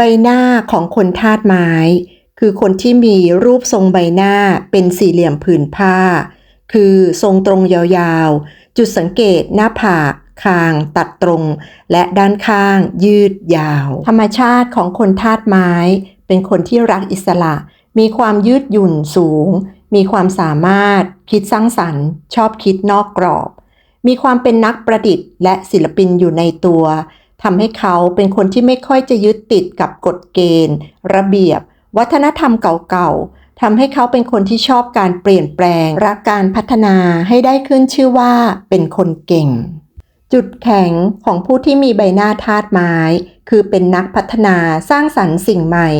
ใบหน้าของคนธาตุไม้ คือคนที่มีรูปทรงใบหน้าเป็นสี่เหลี่ยมผืนผ้า คือทรงตรงยาวๆ จุดสังเกตหน้าผากคางตัดตรง และด้านข้างยืดยาว ธรรมชาติของคนธาตุไม้ เป็นคนที่รักอิสระ มีความยืดหยุ่นสูง มีความสามารถ คิดสร้างสรรค์ ชอบคิดนอกกรอบ มีความเป็นนักประดิษฐ์ และศิลปินอยู่ในตัว ทำให้เขาเป็นคนที่ไม่ค่อยจะยึดติดกับกฎเกณฑ์ ระเบียบ วัฒนธรรมเก่าๆทำให้เขาเป็นคนที่ชอบการเปลี่ยนแปลง รักการพัฒนาให้ได้ขึ้นชื่อว่าเป็นคนเก่ง จุดแข็งของผู้ที่มีใบหน้าธาตุไม้ คือเป็นนักพัฒนาสร้างสรรค์สิ่งใหม่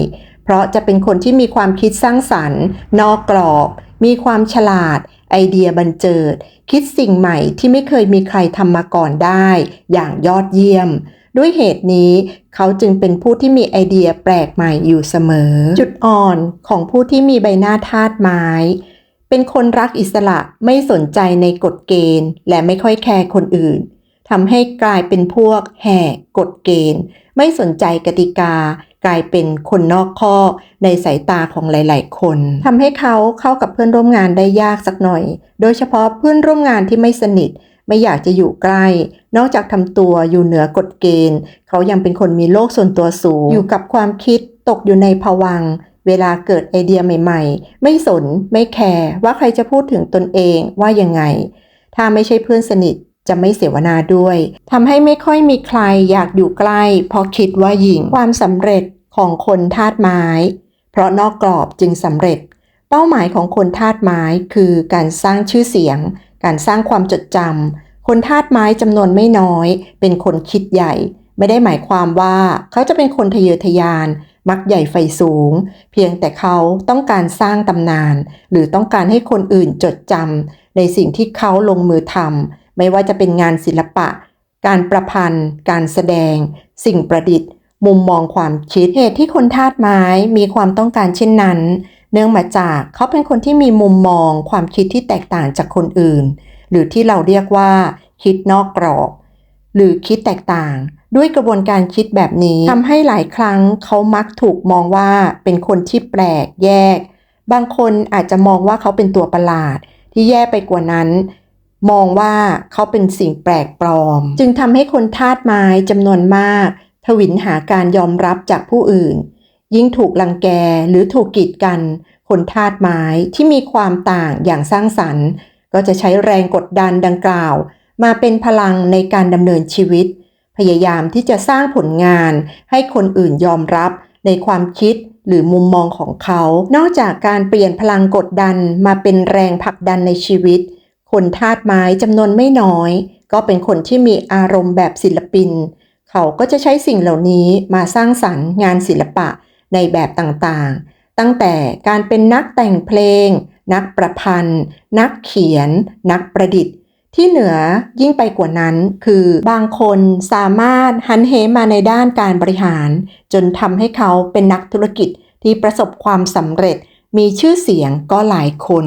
เพราะจะเป็นคนที่มีความคิดสร้างสรรค์ นอกกรอบ มีความฉลาด ไอเดียบันเจิด คิดสิ่งใหม่ที่ไม่เคยมีใครทำมาก่อนได้ อย่างยอดเยี่ยม ด้วยเหตุนี้เขาจึงเป็นผู้ที่มีไอเดียแปลกใหม่อยู่เสมอ จุดอ่อนของผู้ที่มีใบหน้าธาตุไม้ เป็นคนรักอิสระไม่สนใจในกฎเกณฑ์ และไม่ค่อยแคร์คนอื่นทำให้กลายเป็นพวกแหกกฎเกณฑ์ ไม่สนใจกติกา กลายเป็นคนนอกข้อกในสายตาของหลาย ๆ คนทำให้เขาเข้ากับเพื่อนร่วมงานได้ยากสักหน่อย โดยเฉพาะเพื่อนร่วมงานที่ไม่สนิท ไม่อยากจะอยู่ใกล้ นอกจากทำตัวอยู่เหนือกฎเกณฑ์ เขายังเป็นคนมีโลกส่วนตัวสูง อยู่กับความคิดตกอยู่ในภวัง เวลาเกิดไอเดียใหม่ ๆ ไม่สนไม่แคร์ว่าใครจะพูดถึงตนเองว่ายังไง ถ้าไม่ใช่เพื่อนสนิทจะไม่เสวนาด้วยทำให้ไม่ค่อยมีใครอยากอยู่ใกล้เพราะคิดว่าหญิงความสำเร็จของคนธาตุไม้ เพราะนอกกรอบจึงสำเร็จ เป้าหมายของคนธาตุไม้คือการสร้างชื่อเสียง การสร้างความจดจำคนธาตุไม้จำนวนไม่น้อย เป็นคนคิดใหญ่ ไม่ได้หมายความว่าเขาจะเป็นคนทะเยอทะยาน มักใหญ่ไฟสูง เพียงแต่เขาต้องการสร้างตำนาน หรือต้องการให้คนอื่นจดจำในสิ่งที่เขาลงมือทำไม่ว่าจะเป็นงานศิลปะ การประพันธ์ การแสดง สิ่งประดิษฐ์ มุมมองความคิดเหตุที่คนธาตุไม้มีความต้องการเช่นนั้น เนื่องมาจากเขาเป็นคนที่มีมุมมองความคิดที่แตกต่างจากคนอื่น หรือที่เราเรียกว่า คิดนอกกรอบ หรือคิดแตกต่าง ด้วยกระบวนการคิดแบบนี้ทำให้หลายครั้งเขามักถูกมองว่าเป็นคนที่แปลกแยก บางคนอาจจะมองว่าเขาเป็นตัวประหลาด ที่แย่ไปกว่านั้น มองว่าเขาเป็นสิ่งแปลกปลอม จึงทำให้คนธาตุไม้จำนวนมาก ทวินหาการยอมรับจากผู้อื่น ยิ่งถูกลังแกหรือถูกกีดกันคนธาตุไม้ที่มีความต่างอย่างสร้างสรรค์ ก็จะใช้แรงกดดันดังกล่าว มาเป็นพลังในการดำเนินชีวิต พยายามที่จะสร้างผลงานให้คนอื่นยอมรับในความคิดหรือมุมมองของเขา นอกจากการเปลี่ยนพลังกดดันมาเป็นแรงผลักดันในชีวิต คนธาตุไม้จำนวนไม่น้อย ก็เป็นคนที่มีอารมณ์แบบศิลปิน เขาก็จะใช้สิ่งเหล่านี้มาสร้างสรรค์งานศิลปะ ในแบบต่างๆ ตั้งแต่การเป็นนักแต่งเพลง นักประพันธ์ นักเขียน นักประดิษฐ์ ที่เหนือยิ่งไปกว่านั้นคือบางคนสามารถหันเหมาในด้านการบริหาร จนทำให้เขาเป็นนักธุรกิจที่ประสบความสำเร็จมีชื่อเสียงก็หลายคน